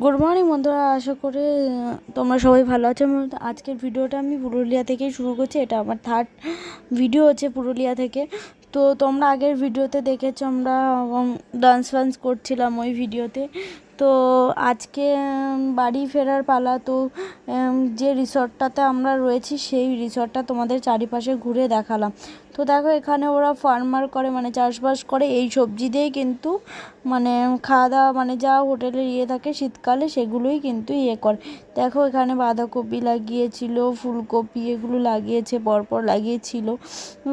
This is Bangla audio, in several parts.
গুড মর্নিং বন্ধুরা। আশা করে তোমরা সবাই ভালো আছো। আজকের ভিডিওটা আমি পুরুলিয়া থেকেই শুরু করছি। এটা আমার থার্ড ভিডিও হচ্ছে পুরুলিয়া থেকে। তো তোমরা আগের ভিডিওতে দেখেছ, আমরা ডান্স ফান্স করছিলাম ওই ভিডিওতে। তো আজকে বাড়ি ফেরার পালা তো যে রিসর্টটাতে আমরা রয়েছি সেই রিসর্টটা তোমাদের চারিপাশে ঘুরে দেখালাম। তো দেখো এখানে ওরা ফার্মার করে মানে চাষবাস করে, এই সবজি দিয়েই কিন্তু মানে খাওয়া দাওয়া মানে যা হোটেলের ইয়ে থাকে শীতকালে সেগুলোই কিন্তু ইয়ে করে। দেখো এখানে বাঁধাকপি লাগিয়েছিল, ফুলকপি এগুলো লাগিয়েছে, পরপর লাগিয়েছিল,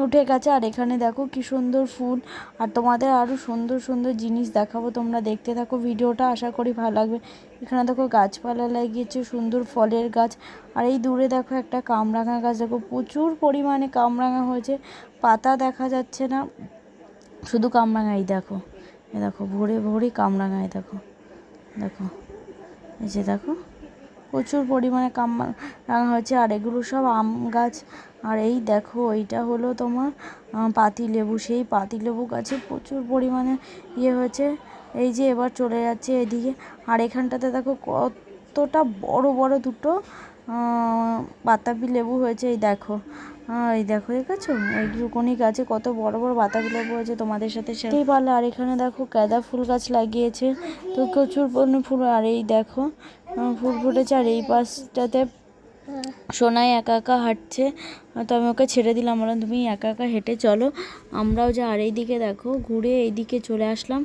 উঠে গেছে। আর এখানে দেখো কি সুন্দর ফুল। আর তোমাদের আরও সুন্দর সুন্দর জিনিস দেখাবো, তোমরা দেখতে থাকো ভিডিওটা, আশা করি ভালো লাগবে। এখানে দেখো গাছপালা লাগিয়েছে সুন্দর ফলের গাছ। আর এই দূরে দেখো একটা কামরাঙা গাছ। দেখো প্রচুর পরিমাণে কামরাঙা হয়েছে। পাতা দেখা যাচ্ছে না। শুধু কামরাঙাই দেখো। এ দেখো ভোরে ভোরে কামরাঙাই দেখো। দেখো এই যে দেখো প্রচুর পরিমাণে কামরাঙা হয়েছে। আর এগুলো সব আম গাছ। আর এই দেখো এইটা হলো তোমার আহ, পাতিলেবু। সেই পাতিলেবু গাছে প্রচুর পরিমাণে ইয়ে হয়েছে। এই যে এবার চলে যাচ্ছে এদিকে। আর এখানটাতে দেখো কতটা বড় বড় দুটো বাতাবি লেবু হয়েছে। এই দেখো এই দেখো, দেখেছ? এইটুকুনি গাছে কত বড় বড় বাতাবি লেবু হয়েছে তোমাদের সাথে সেই পারলে আর এখানে দেখো গাঁদা ফুল গাছ লাগিয়েছে, তো প্রচুর ফুল। আর এই দেখো ফুল ফুটেছে, আর এই পাশটাতে সোনাই একা একা হাঁটছে। তো আমি ওকে ছেড়ে দিলাম, বললাম, তুমি একা একা হেঁটে চলো। আমরাও যে আর এইদিকে দেখো, ঘুরে এইদিকে চলে আসলাম।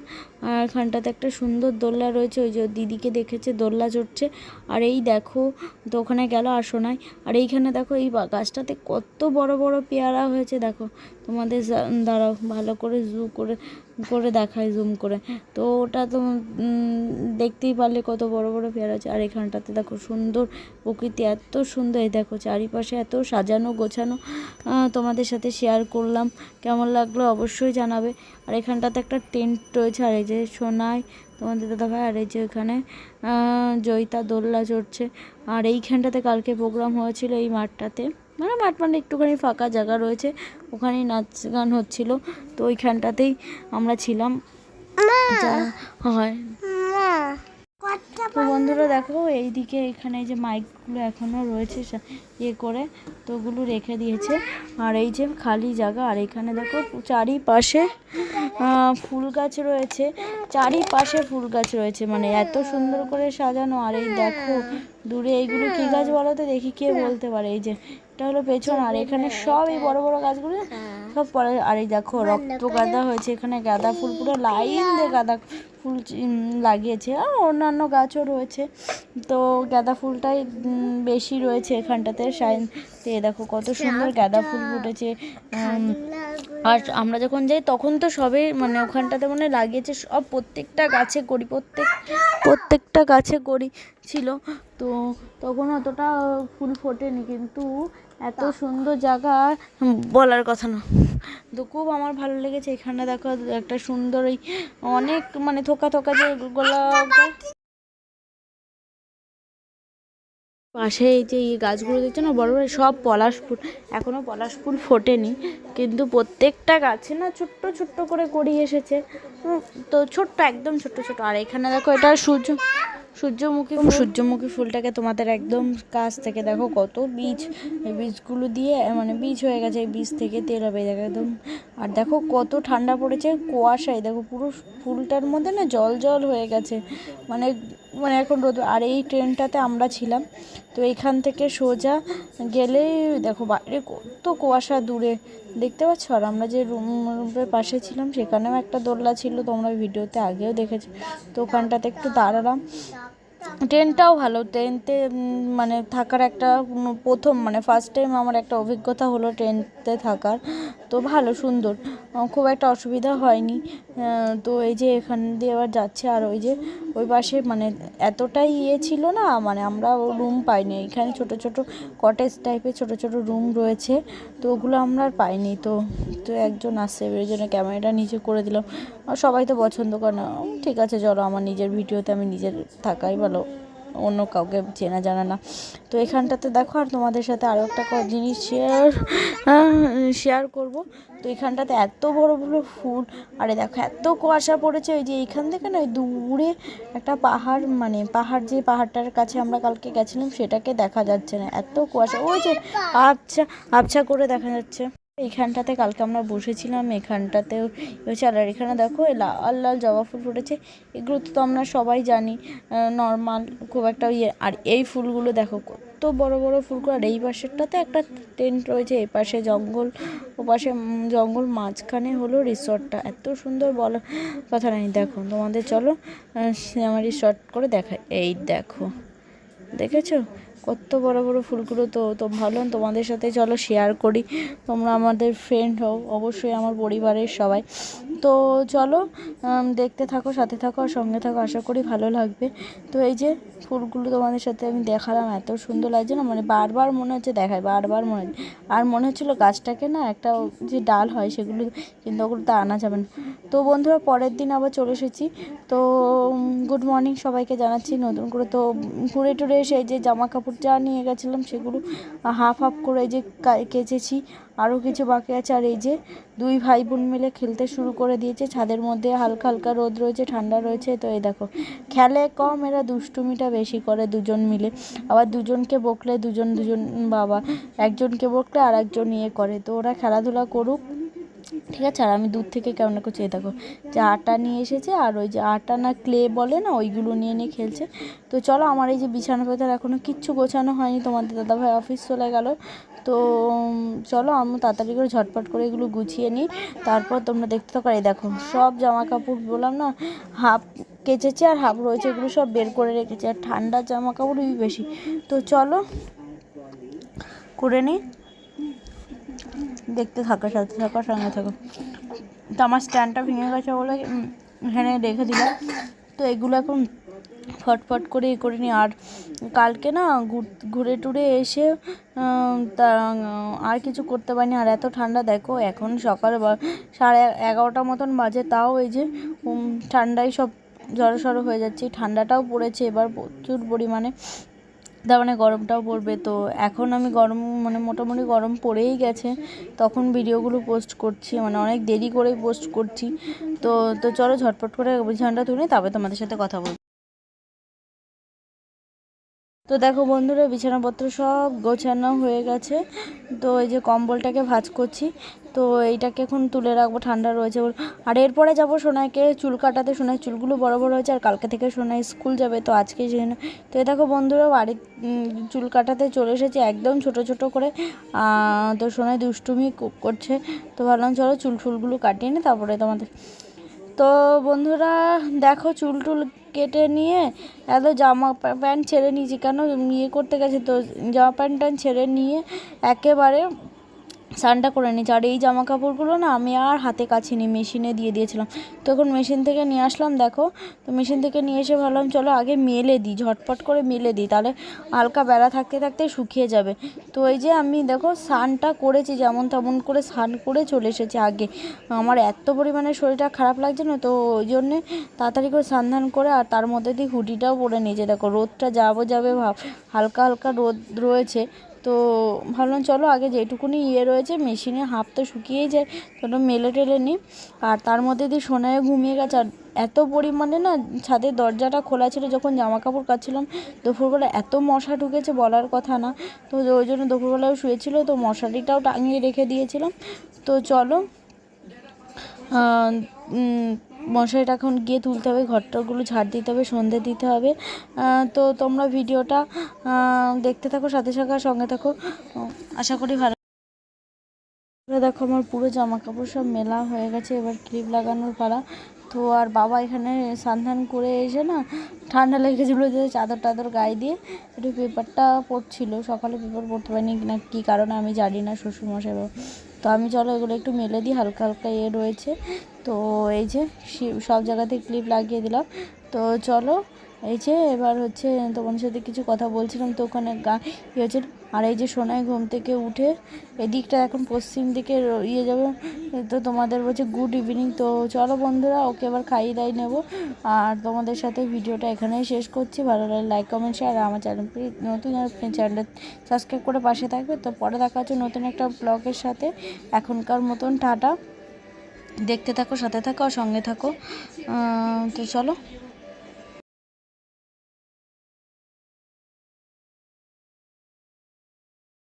আর এখানটাতে একটা সুন্দর দোলনা রয়েছে, ওই যে দিদিকে দেখেছে, দোলনা চড়ছে। আর এই দেখো, তো ওখানে গেল আর সোনাই আর এইখানে দেখো, এই গাছটাতে কত বড় বড় পেয়ারা হয়েছে, দেখো। তোমাদের দাঁড়াও, ভালো করে জু করে করে দেখায় জুম করে। তো ওটা তো দেখতেই পারলে কত বড় বড় পেয়ারা আছে। আর এখানটাতে দেখো, সুন্দর প্রকৃতি, এত সুন্দর, এই দেখো, চারিপাশে এত সাজানো গোছানো আহ, তোমাদের সাথে শেয়ার করলাম। কেমন লাগল অবশ্যই জানাবে। আর এখানটাতে একটা টেন্ট রয়েছে আর এই যে সোনাই তোমাদের দাদা ভাই আর এই যে এখানে জয়িতা দোল্লা চড়ছে। আর এইখানটাতে কালকে প্রোগ্রাম হয়েছিল এই মাঠটাতে। মানে মাঠ মানে একটুখানি ফাঁকা জায়গা রয়েছে ওখানেই নাচ গান হচ্ছিল। তো ওইখানটাতেই আমরা ছিলাম। হয়। তো বন্ধুরা দেখো, এইদিকে এখানে যে মাইকগুলো এখনও রয়েছে ইয়ে করে, তো ওগুলো রেখে দিয়েছে। আর এই যে খালি জায়গা, আর এখানে দেখো চারিপাশে ফুল গাছ রয়েছে। চারিপাশে ফুল গাছ রয়েছে মানে এত সুন্দর করে সাজানো। আর এই দেখো, দূরে এইগুলো কি গাছ বলো তো, দেখি কে বলতে পারে। এই যে, এটা হলো পেছন, আর এখানে সব এই বড় বড় গাছগুলো সব পরে আর এই দেখো, রক্ত গাঁদা হয়েছে এখানে, গাঁদা ফুল, পুরো লাইন দিয়ে গাঁদা ফুল লাগিয়েছে। আর অন্যান্য গাছও রয়েছে। তো গাঁদা ফুলটাই বেশি রয়েছে এখানটাতে। সাইন তো দেখো কত সুন্দর গাঁদা ফুল ফুটেছে। আর আমরা যখন যাই তখন তো সবে মানে ওখানটাতে মানে লাগিয়েছে সব। প্রত্যেকটা গাছে করি প্রত্যেক প্রত্যেকটা গাছে করি ছিল। তো তখন অতটা ফুল ফোটেনি। কিন্তু এত সুন্দর জায়গা বলার কথা না। তো খুব আমার ভালো লেগেছে এখানে দেখো একটা সুন্দর এই অনেক মানে থোকা থোকা যে গাছ। পাশে এই যে এই গাছগুলো দেখছ না বড় বড় সব পলাশ ফুল। এখনও পলাশ ফুল ফোটেনি কিন্তু প্রত্যেকটা গাছে না ছোট্ট ছোট্ট করে করি এসেছে। তো ছোট্ট একদম ছোট্ট ছোট্ট। আর এখানে দেখো এটা সূর্য সূর্যমুখী সূর্যমুখী ফুলটাকে তোমাদের একদম কাছ থেকে দেখো কত বীজ। এই বীজগুলো দিয়ে মানে বীজ হয়ে গেছে এই বীজ থেকে তেল হবে দেখো একদম। আর দেখো কত ঠান্ডা পড়েছে কুয়াশায় দেখো পুরো ফুলটার মধ্যে না জল জল হয়ে গেছে। মানে মানে এখন রোদ আর এই ট্রেনটাতে আমরা ছিলাম তো এখান থেকে সোজা গেলেই দেখো বাইরে কত কুয়াশা দূরে। দেখতে পাচ্ছ? আর আমরা যে রুম রুমের পাশে ছিলাম, সেখানেও একটা দোলনা ছিল, তোমরা ভিডিওতে আগেও দেখেছি। তো ওখানটাতে একটু দাঁড়ালাম। ট্রেনটাও ভালো, ট্রেনতে মানে থাকার একটা প্রথম মানে ফার্স্ট টাইম আমার একটা অভিজ্ঞতা হলো ট্রেনতে থাকার। তো ভালো, সুন্দর। খুব একটা অসুবিধা হয়নি। তো এই যে এখান দিয়ে এবার যাচ্ছে, আর ওই যে ওই পাশে মানে এতটাই ইয়ে ছিল না মানে আমরা রুম পাইনি। এখানে ছোট ছোট কটেজ টাইপের ছোট ছোট রুম রয়েছে, তো ওগুলো আমরা আর পাইনি। তো তো একজন আসছে ওই জন্য ক্যামেরাটা নিচে করে দিলাম। সবাই তো পছন্দ করে না। ঠিক আছে, চলো আমার নিজের ভিডিওতে আমি নিজের থাকাই ভালো। অন্য কাউকে চেনা জানা না। তো এখানটাতে দেখো, আর তোমাদের সাথে আরও একটা জিনিস শেয়ার শেয়ার করব। তো এখানটাতে এত বড় বড় ফুল, আরে দেখো, এত কুয়াশা পড়েছে, ওই যে এইখান থেকে না, ওই দূরে একটা পাহাড় মানে পাহাড় যে পাহাড়টার কাছে আমরা কালকে গেছিলাম, সেটাকে দেখা যাচ্ছে না। এত কুয়াশা, ওই যে আবছা আবছা করে দেখা যাচ্ছে। এইখানটাতে কালকে আমরা বসেছিলাম, এখানটাতেও হয়েছে আর এখানে দেখো লাল লাল জবা ফুল ফুটেছে। এগুলো তো আমরা সবাই জানি নর্মাল খুব একটা ইয়ে। আর এই ফুলগুলো দেখো কত বড় বড় ফুলগুলো। আর এই পাশেরটাতে একটা টেন্ট রয়েছে, এই পাশে জঙ্গল, ও পাশে জঙ্গল মাঝখানে হলো রিসর্টটা। এত সুন্দর বলার কথা নাই। দেখো, তোমাদের চলো আমার রিসর্ট করে দেখাই। এই দেখো, দেখেছ? কত বড় বড় ফুলগুলো তো তো ভালো, তোমাদের সাথে চলো শেয়ার করি। তোমরা আমাদের ফ্রেন্ড হও, অবশ্যই আমার পরিবারের সবাই। তো চলো দেখতে থাকো, সাথে থাকো আর সঙ্গে থাকো, আশা করি ভালো লাগবে। তো এই যে ফুলগুলো তোমাদের সাথে আমি দেখালাম, এত সুন্দর লাগছে না? মানে বারবার মনে হচ্ছে দেখায়, বারবার মনে হচ্ছে। আর মনে হচ্ছিল গাছটাকে না একটা যে ডাল হয়, সেগুলো কিন্তু ওগুলো তো আনা যাবে না। তো বন্ধুরা, পরের দিন আবার চলে এসেছি। তো গুড মর্নিং সবাইকে জানাচ্ছি নতুন করে। তো, ঘুরে টুরে এসে এই যে জামা কাপড় যা নিয়ে গেছিলাম সেগুলো হাফ হাফ করে এই যে কেচেছি। আরও কিছু বাকি আছে। আর এই যে দুই ভাই বোন মিলে খেলতে শুরু করে দিয়েছে। ছাদের মধ্যে হালকা হালকা রোদ রয়েছে, ঠান্ডা রয়েছে। তো এই দেখো, খেলে কম, এরা দুষ্টুমিটা বেশি করে দুজন মিলে। আবার দুজনকে বকলে দুজন দুজন বাবা, একজনকে বকলে আর একজন ইয়ে করে। তো ওরা খেলাধুলা করুক। ঠিক আছে, আর আমি দূর থেকে কেমন না করছি দেখো, যে আটা নিয়ে এসেছে, আর ওই যে আটা না ক্লে বলে না, ওইগুলো নিয়ে নিয়ে খেলছে। তো চলো, আমার এই যে বিছানা পেতার এখনও কিচ্ছু গোছানো হয়নি, তোমাদের দাদাভাই অফিস চলে গেল। তো চলো আমি তাড়াতাড়ি করে ঝটপট করে এগুলো গুছিয়ে নিই। তারপর তোমরা দেখতে আর এই দেখো, সব জামা কাপড় বললাম না, হাফ কেচেছে আর হাফ রয়েছে, এগুলো সব বের করে রেখেছে, আর ঠান্ডার জামা কাপড়ই বেশি। তো চলো, করে নিই। দেখতে থাকা, সাথে থাকা, সঙ্গে থাকো। তো আমার স্ট্যান্ডটা ভেঙে গেছে বলে এখানে রেখে দিলাম। তো এগুলো এখন ফটফট করে এ করে নিই আর কালকে না ঘুর- টুরে এসে তা, আর কিছু করতে পারিনি। আর এত ঠান্ডা, দেখো, এখন সকাল সাড়ে এগারোটা মতন বাজে। তাও এই যে ঠান্ডায় সব জড়ো সড়ো হয়ে যাচ্ছে। ঠান্ডাটাও পড়েছে, এবার প্রচুর পরিমাণে। তার মানে গরমটাও পড়বে। তো এখন আমি গরম মানে মোটামুটি গরম পড়েই গেছে। তখন ভিডিওগুলো পোস্ট করছি মানে অনেক দেরি করেই পোস্ট করছি। তো তো চলো ঝটপট করে বিছানাটা তুলে তারপরে তোমাদের সাথে কথা বলব। তো দেখো বন্ধুরা, বিছানাপত্র সব গোছানো হয়ে গেছে। তো এই যে কম্বলটাকে ভাঁজ করছি। তো এইটাকে এখন তুলে রাখব, ঠান্ডা রয়েছে আর এরপরে যাব সোনাইকে চুল কাটাতে। সোনাই চুলগুলো বড় বড় হয়েছে আর কালকে থেকে সোনাই স্কুল যাবে, তো আজকে জন্য তো এই দেখো বন্ধুরা বাড়ি চুল কাটাতে চলে এসেছে একদম ছোট ছোট করে। তো সোনাই দুষ্টুমি করছে। তো ভাবলাম চলো চুল ফুলগুলো কাটিয়ে নি, তারপরে তোমাদের। তো বন্ধুরা, দেখো চুল টুল কেটে নিয়ে এত জামা প্যান্ট ছেড়ে নিয়েছি। কেন? ইয়ে করতে গেছে তো। জামা প্যান্ট ট্যান্ট ছেড়ে নিয়ে একেবারে স্নানটা করে নিয়েছি। আর এই জামা কাপড়গুলো না আমি আর হাতে কাছিনি মেশিনে দিয়ে দিয়েছিলাম। তো এখন মেশিন থেকে নিয়ে আসলাম, দেখো। তো মেশিন থেকে নিয়ে এসে ভাবলাম, চলো আগে মেলে দিই, ঝটপট করে মেলে দিই, তাহলে হালকা বেলা থাকতে থাকতে শুকিয়ে যাবে। তো এই যে আমি দেখো স্নানটা করেছি, যেমন তেমন করে স্নান করে চলে এসেছি আগে। আমার এত পরিমাণে শরীরটা খারাপ লাগছে না, তো ওই জন্যে তাড়াতাড়ি করে স্নান ধান করে আর তার মধ্যে দিয়ে হুডিটাও পরে নিয়েছে। দেখো রোদটা যাব যাবে ভাব, হালকা হালকা রোদ রয়েছে। তো ভাবলাম চলো আগে যেটুকুনি ইয়ে রয়েছে মেশিনে হাফ তো শুকিয়েই যায় তো ওটা মেলে টেলে নিই। আর তার মধ্যে দিয়ে সোনায় ঘুমিয়ে গেছে। আর এত পরিমাণে না ছাদের দরজাটা খোলা ছিল যখন জামা কাপড় কাচ্ছিলাম, দুপুরবেলা এত মশা ঢুকেছে বলার কথা না। তো ওই জন্য দুপুরবেলাও শুয়েছিল, তো মশারিটাও টাঙিয়ে রেখে দিয়েছিলাম। তো চলো মশারিটা এখন গিয়ে তুলতে হবে ঘরটরগুলো ঝাড় দিতে হবে, সন্ধে দিতে হবে। তো তোমরা ভিডিওটা দেখতে থাকো, সাথে সাথে সঙ্গে থাকো। আশা করি ভালো দেখো আমার পুরো জামা কাপড় সব মেলা হয়ে গেছে, এবার ক্লিপ লাগানোর পালা। তো আর বাবা এখানে সান্ধান করে এসে না, ঠান্ডা লেগেছিল যে চাদর টাদর গায়ে দিয়ে একটু পেপারটা পড়ছিল সকালে পেপার পড়তে পারিনি না কী কারণে আমি জানি না, শ্বশুরমশাই তো আমি চলো এগুলো একটু মেলে দিই, হালকা হালকা এ রয়েছে। তো এই যে সব জায়গাতে ক্লিপ লাগিয়ে দিলাম। তো চলো, এই যে এবার হচ্ছে তোমার সাথে কিছু কথা বলছিলাম, তো ওখানে গা ইয়ে হচ্ছে আর এই যে সোনাই ঘুম থেকে উঠে এদিকটা এখন পশ্চিম দিকে ইয়ে যাবে, তো তোমাদের বলছে গুড ইভিনিং তো চলো বন্ধুরা, ওকে এবার খাইয়ে দাই নেব। আর তোমাদের সাথে ভিডিওটা এখানেই শেষ করছি। ভালো লাগে লাইক কমেন্ট শেয়ার আমার চ্যানেল নতুন আর চ্যানেলটা সাবস্ক্রাইব করে পাশে থাকবে। তো পরে দেখা হচ্ছে নতুন একটা ব্লগের সাথে। এখনকার মতন টাটা। দেখতে থাকো, সাথে থাকো, আর সঙ্গে থাকো। তো চলো।